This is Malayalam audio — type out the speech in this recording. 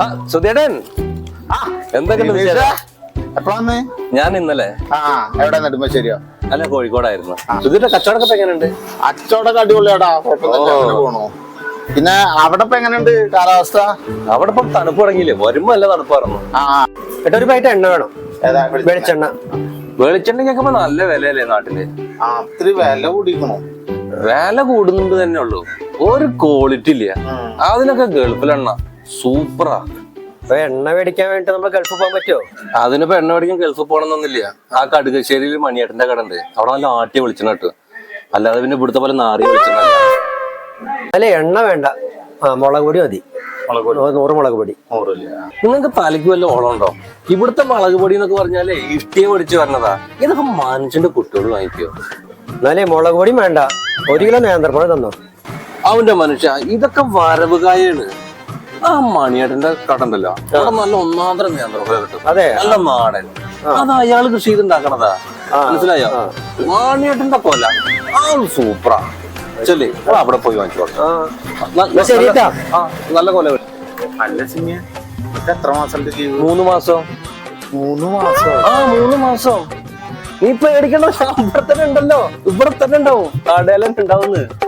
ആ സുധേടൻ എന്തൊക്കെയുണ്ട് വിശേഷം? എപ്പോഴാ വന്ന് ഞാൻ ഇന്നലെ. ആ എവിടെ നെടുമ്പശ്ശേരിയോ അല്ല കോഴിക്കോടായിരുന്നു. സുധീരുടെ കച്ചവടമൊക്കെ എങ്ങനെയുണ്ട്? അച്ചോടൊക്കെ അടിപൊളിയാടാ. അങ്ങനെ പോണു. പിന്നെ അവിടെ ഇപ്പൊ എങ്ങനെയുണ്ട് കാലാവസ്ഥ? അവിടെ ഇപ്പം തണുപ്പ് തുടങ്ങിയില്ലേ? വരുമ്പോ നല്ല തണുപ്പായിരുന്നു. ആ ഏട്ടാ ഒരു പായിട്ട് എണ്ണ വേണം. ഏതാ വെളിച്ചെണ്ണ? വെളിച്ചെണ്ണയ്ക്കൊക്കെ നല്ല വിലയല്ലേ നാട്ടിൽ? ആ ഇത്തിരി വില കൂടിക്കണു. വില കൂടുന്നുണ്ട് തന്നെ ഉള്ളൂ. ഒരു ക്വാളിറ്റി ഇല്ല. അതിനൊക്കെ ഗൾഫിലെണ്ണ സൂപ്പറാ. അപ്പൊ എണ്ണ മേടിക്കാൻ വേണ്ടി നമ്മൾ ഗൾഫ് പോകാൻ പറ്റുമോ അതിനിപ്പോ എണ്ണ മേടിക്കാൻ ഗൾഫ് പോകണമെന്നൊന്നുമില്ല ആ കടുകശ്ശേരിയിൽ മണിയേട്ടന്റെ കട ഉണ്ട് അവിടെ നല്ല ആട്ടി വിളിച്ചിട്ട് അല്ലാതെ പിന്നെ ഇവിടുത്തെ പോലെ നാറി അല്ല. എണ്ണ വേണ്ട. ആ മുളക് പൊടി മതി. നൂറ് മുളക് പൊടി. നിങ്ങൾക്ക് തലയ്ക്ക് വല്ല ഓളമുണ്ടോ ഇവിടുത്തെ മുളക് പൊടി എന്നൊക്കെ പറഞ്ഞാലേ ഇഷ്ടിയെ പൊടിച്ച് വരണതാ. ഇതൊക്കെ മനുഷ്യന്റെ കുട്ടികൾ വാങ്ങിക്കോ. എന്നാലേ മുളക് പൊടിയും വേണ്ട. ഒരു കിലോ നേന്ത്രപ്പഴം തന്നോ? അവന്റെ മനുഷ്യ ഇതൊക്കെ വരവുകായാണ്. ആ മണിയേട്ടന്റെ കടണ്ടല്ലോ അവിടെ നല്ല ഒന്നാന്തരം നിയന്ത്രണം കിട്ടും. നല്ല നാടൻ. അത് അയാൾ കൃഷി ചെയ്തുണ്ടാക്കണതാ. മനസ്സിലായോ? മണിയേട്ടന്റെ കൊല. ആ സൂപ്പറാ. ചെല്ലേ അവിടെ പോയി വാങ്ങിച്ചോട്ടെ നല്ല- കൊല അല്ല സിംഗ എത്ര മാസം മൂന്ന് മാസം. മൂന്ന് മാസം? ആ മൂന്ന് മാസം. നീ പേടിക്കണ്ട ഇവിടെ തന്നെ ഉണ്ടല്ലോ. ഇവിടെ തന്നെ ഉണ്ടാവും. കടയിലും ഉണ്ടാവുന്നത്